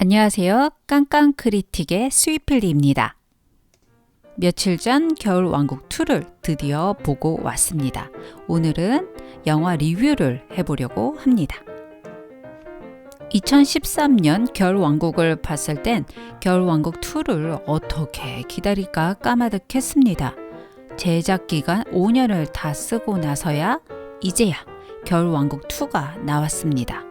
안녕하세요. 깡깡 크리틱의 스위필리입니다. 며칠 전 겨울 왕국 2를 드디어 보고 왔습니다. 오늘은 영화 리뷰를 해보려고 합니다. 2013년 겨울 왕국을 봤을 땐 겨울 왕국 2를 어떻게 기다릴까 까마득했습니다. 제작 기간 5년을 다 쓰고 나서야 이제야 겨울 왕국 2가 나왔습니다.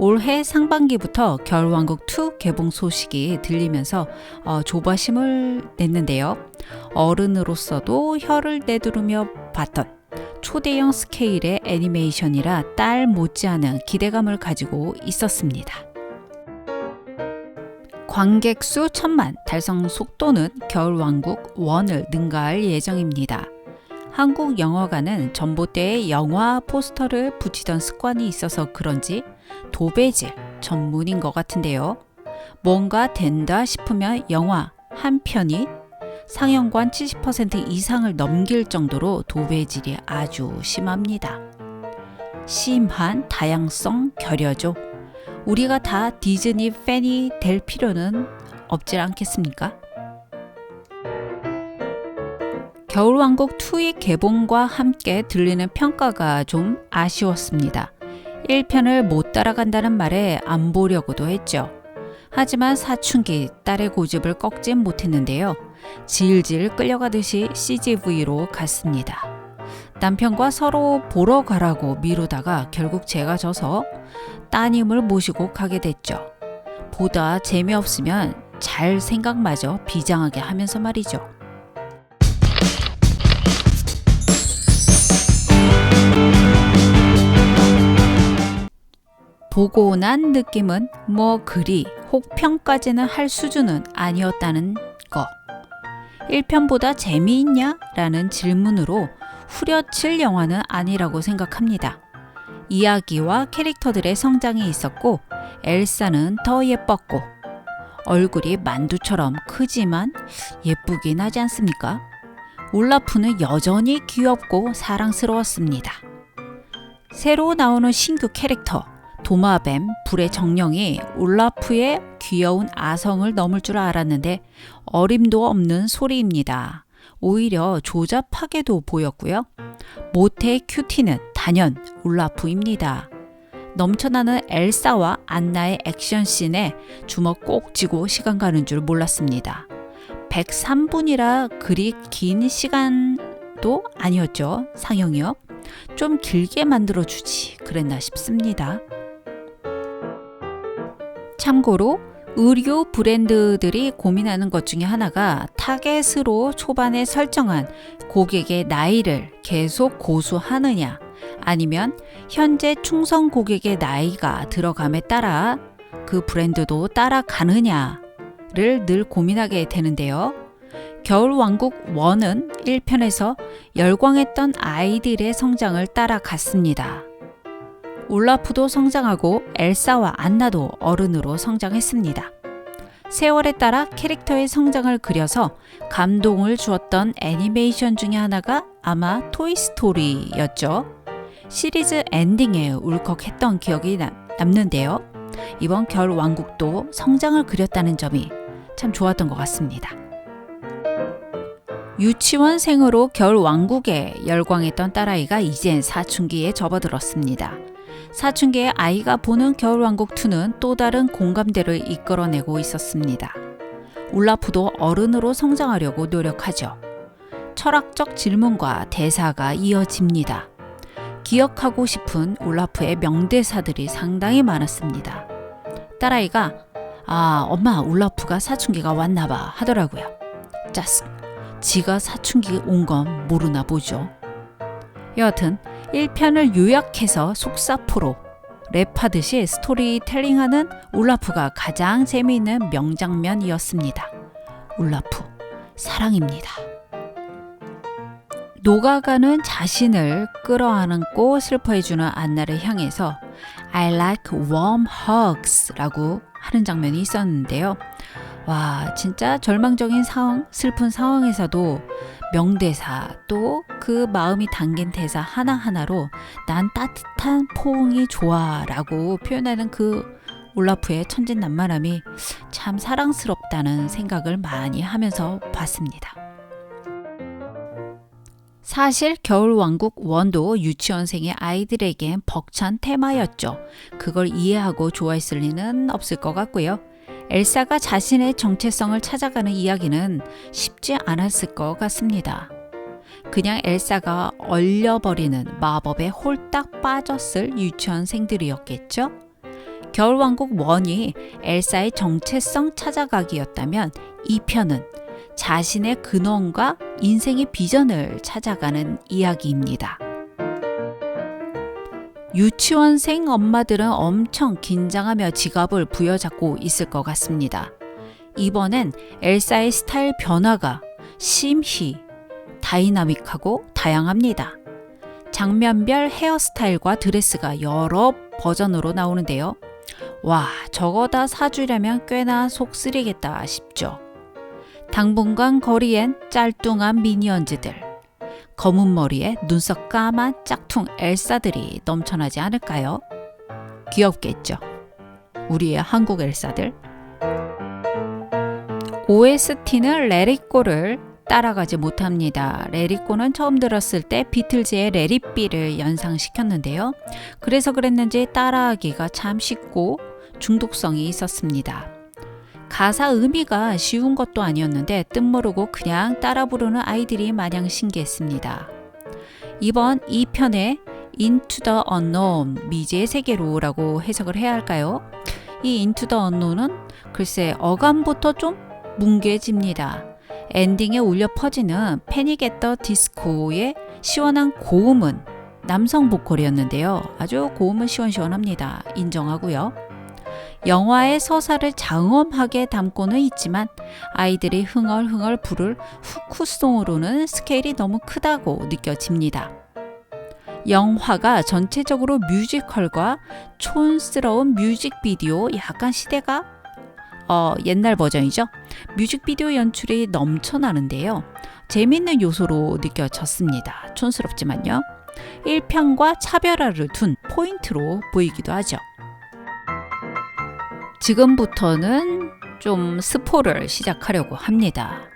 올해 상반기부터 겨울왕국 2 개봉 소식이 들리면서 어, 조바심을 냈는데요. 어른으로서도 혀를 내두르며 봤던 초대형 스케일의 애니메이션이라 딸 못지않은 기대감을 가지고 있었습니다. 관객 수 천만 달성 속도는 겨울왕국 1을 능가할 예정입니다. 한국 영화관은 전봇대에 영화 포스터를 붙이던 습관이 있어서 그런지 도배질 전문인 것 같은데요. 뭔가 된다 싶으면 영화 한 편이 상영관 70% 이상을 넘길 정도로 도배질이 아주 심합니다. 심한 다양성 결여죠. 우리가 다 디즈니 팬이 될 필요는 없질 않겠습니까? 겨울왕국 2의 개봉과 함께 들리는 평가가 좀 아쉬웠습니다. 1편을 못 따라간다는 말에 안 보려고도 했죠. 하지만 사춘기 딸의 고집을 꺾진 못했는데요. 질질 끌려가듯이 CGV로 갔습니다. 남편과 서로 보러 가라고 미루다가 결국 제가 져서 따님을 모시고 가게 됐죠. 보다 재미없으면 잘 생각마저 비장하게 하면서 말이죠. 보고 난 느낌은 뭐 그리 혹평까지는 할 수준은 아니었다는 거. 1편보다 재미있냐? 라는 질문으로 후려칠 영화는 아니라고 생각합니다. 이야기와 캐릭터들의 성장이 있었고, 엘사는 더 예뻤고, 얼굴이 만두처럼 크지만 예쁘긴 하지 않습니까? 올라프는 여전히 귀엽고 사랑스러웠습니다. 새로 나오는 신규 캐릭터, 도마뱀 불의 정령이 올라프의 귀여운 아성을 넘을 줄 알았는데 어림도 없는 소리입니다. 오히려 조잡하게도 보였고요. 모태 큐티는 단연 올라프입니다. 넘쳐나는 엘사와 안나의 액션씬에 주먹 꼭 쥐고 시간 가는 줄 몰랐습니다. 103분이라 그리 긴 시간도 아니었죠. 상영이요. 좀 길게 만들어주지 그랬나 싶습니다. 참고로 의류 브랜드들이 고민하는 것 중에 하나가 타겟으로 초반에 설정한 고객의 나이를 계속 고수하느냐 아니면 현재 충성 고객의 나이가 들어감에 따라 그 브랜드도 따라가느냐를 늘 고민하게 되는데요. 겨울왕국 1은 1편에서 열광했던 아이들의 성장을 따라갔습니다. 올라프도 성장하고 엘사와 안나도 어른으로 성장했습니다. 세월에 따라 캐릭터의 성장을 그려서 감동을 주었던 애니메이션 중에 하나가 아마 토이스토리였죠. 시리즈 엔딩에 울컥했던 기억이 남, 남는데요. 이번 겨울 왕국도 성장을 그렸다는 점이 참 좋았던 것 같습니다. 유치원생으로 겨울 왕국에 열광했던 딸아이가 이젠 사춘기에 접어들었습니다. 사춘기의 아이가 보는 겨울왕국2는 또 다른 공감대를 이끌어내고 있었습니다. 울라프도 어른으로 성장하려고 노력하죠. 철학적 질문과 대사가 이어집니다. 기억하고 싶은 울라프의 명대사들이 상당히 많았습니다. 딸아이가 아, 엄마 울라프가 사춘기가 왔나 봐 하더라고요. 짜스, 지가 사춘기 온 건 모르나 보죠. 여하튼 1편을 요약해서 속사포로 랩하듯이 스토리텔링하는 울라프가 가장 재미있는 명장면이었습니다. 울라프, 사랑입니다. 녹아가는 자신을 끌어안고 슬퍼해주는 안나를 향해서 I like warm hugs 라고 하는 장면이 있었는데요. 와, 진짜 절망적인 상황, 슬픈 상황에서도 명대사 또 그 마음이 담긴 대사 하나하나로 난 따뜻한 포옹이 좋아 라고 표현하는 그 올라프의 천진난만함이 참 사랑스럽다는 생각을 많이 하면서 봤습니다. 사실 겨울왕국 원도 유치원생의 아이들에겐 벅찬 테마였죠. 그걸 이해하고 좋아했을 리는 없을 것 같고요. 엘사가 자신의 정체성을 찾아가는 이야기는 쉽지 않았을 것 같습니다. 그냥 엘사가 얼려버리는 마법에 홀딱 빠졌을 유치원생들이었겠죠? 겨울왕국 원이 엘사의 정체성 찾아가기였다면 이 편은 자신의 근원과 인생의 비전을 찾아가는 이야기입니다. 유치원생 엄마들은 엄청 긴장하며 지갑을 부여잡고 있을 것 같습니다. 이번엔 엘사의 스타일 변화가 심히 다이나믹하고 다양합니다. 장면별 헤어스타일과 드레스가 여러 버전으로 나오는데요. 와, 저거 다 사주려면 꽤나 속 쓰리겠다 싶죠. 당분간 거리엔 짤뚱한 미니언즈들, 검은 머리에 눈썹 까만 짝퉁 엘사들이 넘쳐나지 않을까요? 귀엽겠죠. 우리의 한국 엘사들. OST는 레리꼬를 따라가지 못합니다. 레리꼬는 처음 들었을 때 비틀즈의 레리비를 연상시켰는데요. 그래서 그랬는지 따라하기가 참 쉽고 중독성이 있었습니다. 가사 의미가 쉬운 것도 아니었는데 뜻 모르고 그냥 따라 부르는 아이들이 마냥 신기했습니다. 이번 2편의 Into the Unknown, 미지의 세계로 라고 해석을 해야 할까요? 이 Into the Unknown은 글쎄 어감부터 좀 뭉개집니다. 엔딩에 울려 퍼지는 패닉 앳더 디스코의 시원한 고음은 남성 보컬이었는데요. 아주 고음은 시원시원합니다. 인정하고요. 영화의 서사를 장엄하게 담고는 있지만 아이들이 흥얼흥얼 부를 후쿠송으로는 스케일이 너무 크다고 느껴집니다. 영화가 전체적으로 뮤지컬과 촌스러운 뮤직비디오 약간 시대가 어, 옛날 버전이죠. 뮤직비디오 연출이 넘쳐나는데요. 재밌는 요소로 느껴졌습니다. 촌스럽지만요. 1편과 차별화를 둔 포인트로 보이기도 하죠. 지금부터는 좀 스포를 시작하려고 합니다.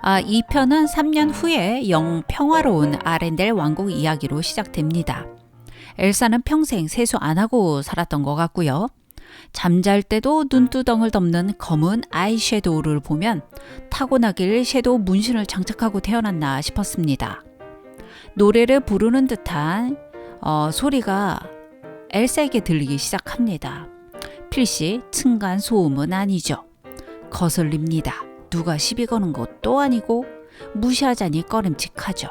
아, 이 편은 3년 후에 영 평화로운 아렌델 왕국 이야기로 시작됩니다. 엘사는 평생 세수 안 하고 살았던 것 같고요. 잠잘 때도 눈두덩을 덮는 검은 아이섀도우를 보면 타고나길 섀도우 문신을 장착하고 태어났나 싶었습니다. 노래를 부르는 듯한 어, 소리가 엘사에게 들리기 시작합니다. 필시 층간 소음은 아니죠. 거슬립니다. 누가 시비 거는 것도 아니고 무시하자니 꺼림칙하죠.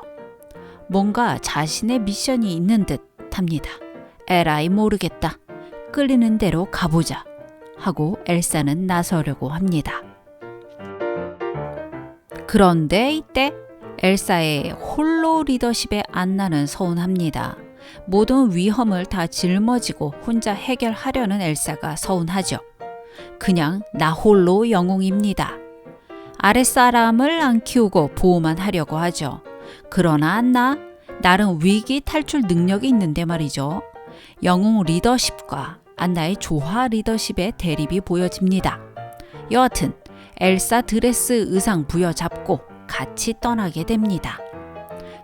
뭔가 자신의 미션이 있는 듯 합니다. 에라이 모르겠다. 끌리는 대로 가보자. 하고 엘사는 나서려고 합니다. 그런데 이때 엘사의 홀로 리더십에 안나는 서운합니다. 모든 위험을 다 짊어지고 혼자 해결하려는 엘사가 서운하죠. 그냥 나 홀로 영웅입니다. 아랫사람을 안 키우고 보호만 하려고 하죠. 그러나 안나 나름 위기 탈출 능력이 있는데 말이죠. 영웅 리더십과 안나의 조화 리더십의 대립이 보여집니다. 여하튼 엘사 드레스 의상 부여잡고 같이 떠나게 됩니다.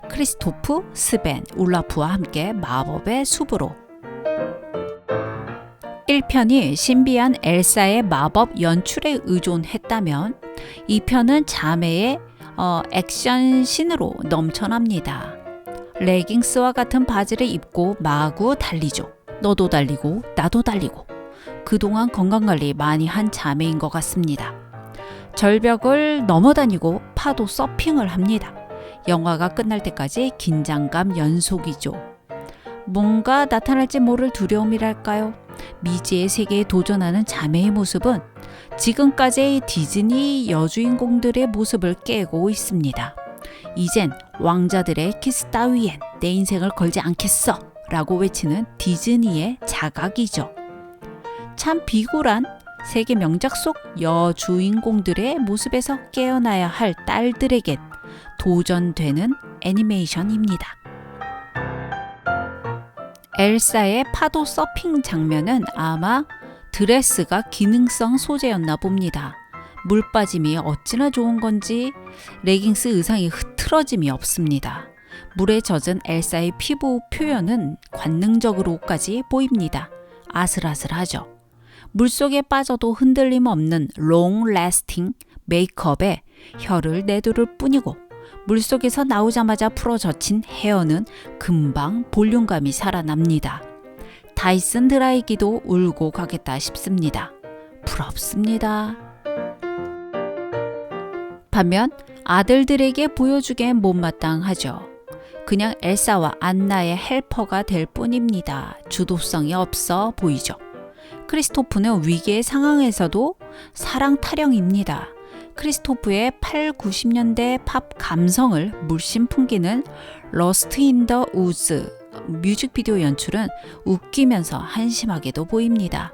크리스토프, 스벤, 울라프와 함께 마법의 숲으로 1편이 신비한 엘사의 마법 연출에 의존했다면 2편은 자매의 어, 액션 신으로 넘쳐납니다. 레깅스와 같은 바지를 입고 마구 달리죠. 너도 달리고 나도 달리고 그동안 건강관리 많이 한 자매인 것 같습니다. 절벽을 넘어다니고 파도 서핑을 합니다. 영화가 끝날 때까지 긴장감 연속이죠. 뭔가 나타날지 모를 두려움이랄까요? 미지의 세계에 도전하는 자매의 모습은 지금까지의 디즈니 여주인공들의 모습을 깨고 있습니다. 이젠 왕자들의 키스 따위엔 내 인생을 걸지 않겠어 라고 외치는 디즈니의 자각이죠. 참 비굴한 세계 명작 속 여주인공들의 모습에서 깨어나야 할 딸들에겐 도전되는 애니메이션입니다. 엘사의 파도 서핑 장면은 아마 드레스가 기능성 소재였나 봅니다. 물 빠짐이 어찌나 좋은 건지 레깅스 의상이 흐트러짐이 없습니다. 물에 젖은 엘사의 피부 표현은 관능적으로까지 보입니다. 아슬아슬하죠. 물속에 빠져도 흔들림 없는 롱 라스팅 메이크업에 혀를 내두를 뿐이고 물속에서 나오자마자 풀어 젖힌 헤어는 금방 볼륨감이 살아납니다. 다이슨 드라이기도 울고 가겠다 싶습니다. 부럽습니다. 반면 아들들에게 보여주기엔 못마땅하죠. 그냥 엘사와 안나의 헬퍼가 될 뿐입니다. 주도성이 없어 보이죠. 크리스토프는 위기의 상황에서도 사랑 타령입니다. 크리스토프의 8, 90년대 팝 감성을 물씬 풍기는 러스트 인 더 우즈 뮤직비디오 연출은 웃기면서 한심하게도 보입니다.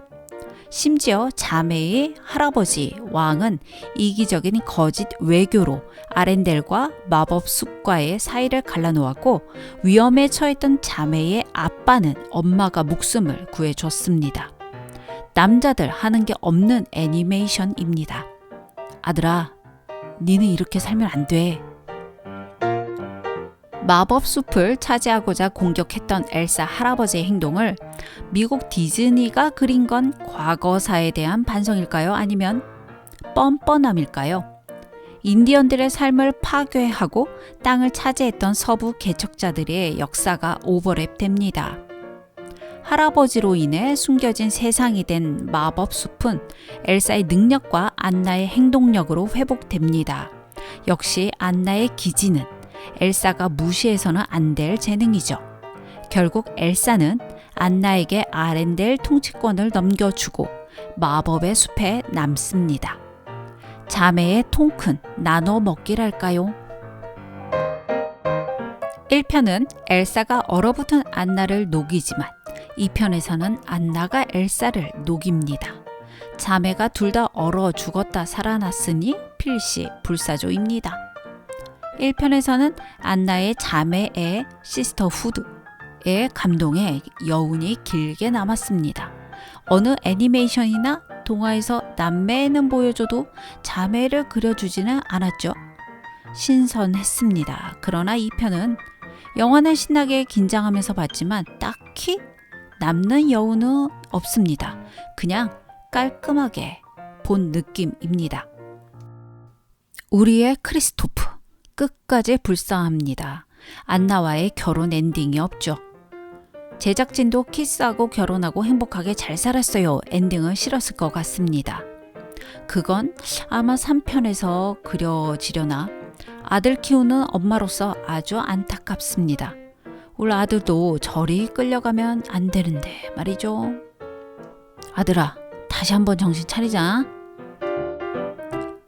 심지어 자매의 할아버지 왕은 이기적인 거짓 외교로 아렌델과 마법 숲과의 사이를 갈라놓았고 위험에 처했던 자매의 아빠는 엄마가 목숨을 구해줬습니다. 남자들 하는 게 없는 애니메이션입니다. 아들아, 니는 이렇게 살면 안 돼. 마법 숲을 차지하고자 공격했던 엘사 할아버지의 행동을 미국 디즈니가 그린 건 과거사에 대한 반성일까요? 아니면 뻔뻔함일까요? 인디언들의 삶을 파괴하고 땅을 차지했던 서부 개척자들의 역사가 오버랩됩니다. 할아버지로 인해 숨겨진 세상이 된 마법 숲은 엘사의 능력과 안나의 행동력으로 회복됩니다. 역시 안나의 기지는 엘사가 무시해서는 안 될 재능이죠. 결국 엘사는 안나에게 아렌델 통치권을 넘겨주고 마법의 숲에 남습니다. 자매의 통큰 나눠 먹기랄까요? 1편은 엘사가 얼어붙은 안나를 녹이지만 2편에서는 안나가 엘사를 녹입니다. 자매가 둘 다 얼어 죽었다 살아났으니 필시 불사조입니다. 1편에서는 안나의 자매의 시스터 후드의 감동에 여운이 길게 남았습니다. 어느 애니메이션이나 동화에서 남매는 보여줘도 자매를 그려주지는 않았죠. 신선했습니다. 그러나 2편은 영화는 신나게 긴장하면서 봤지만 딱히 남는 여운은 없습니다. 그냥 깔끔하게 본 느낌입니다. 우리의 크리스토프 끝까지 불쌍합니다. 안나와의 결혼 엔딩이 없죠. 제작진도 키스하고 결혼하고 행복하게 잘 살았어요. 엔딩은 싫었을 것 같습니다. 그건 아마 3편에서 그려지려나 아들 키우는 엄마로서 아주 안타깝습니다. 우리 아들도 저리 끌려가면 안 되는데 말이죠. 아들아, 다시 한번 정신 차리자.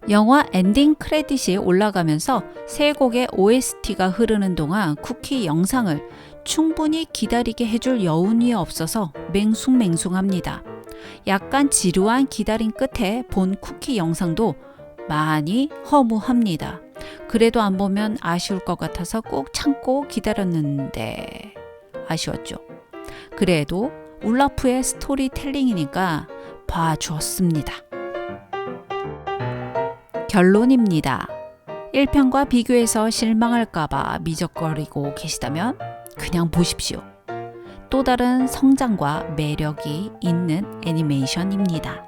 영화 엔딩 크레딧이 올라가면서 세 곡의 OST가 흐르는 동안 쿠키 영상을 충분히 기다리게 해줄 여운이 없어서 맹숭맹숭합니다. 약간 지루한 기다림 끝에 본 쿠키 영상도 많이 허무합니다. 그래도 안 보면 아쉬울 것 같아서 꼭 참고 기다렸는데 아쉬웠죠. 그래도 울라프의 스토리텔링이니까 봐주었습니다. 결론입니다. 1편과 비교해서 실망할까봐 미적거리고 계시다면 그냥 보십시오. 또 다른 성장과 매력이 있는 애니메이션입니다.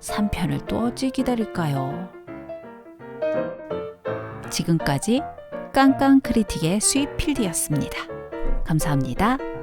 3편을 또 어찌 기다릴까요? 지금까지 깡깡 크리틱의 수입 필드였습니다. 감사합니다.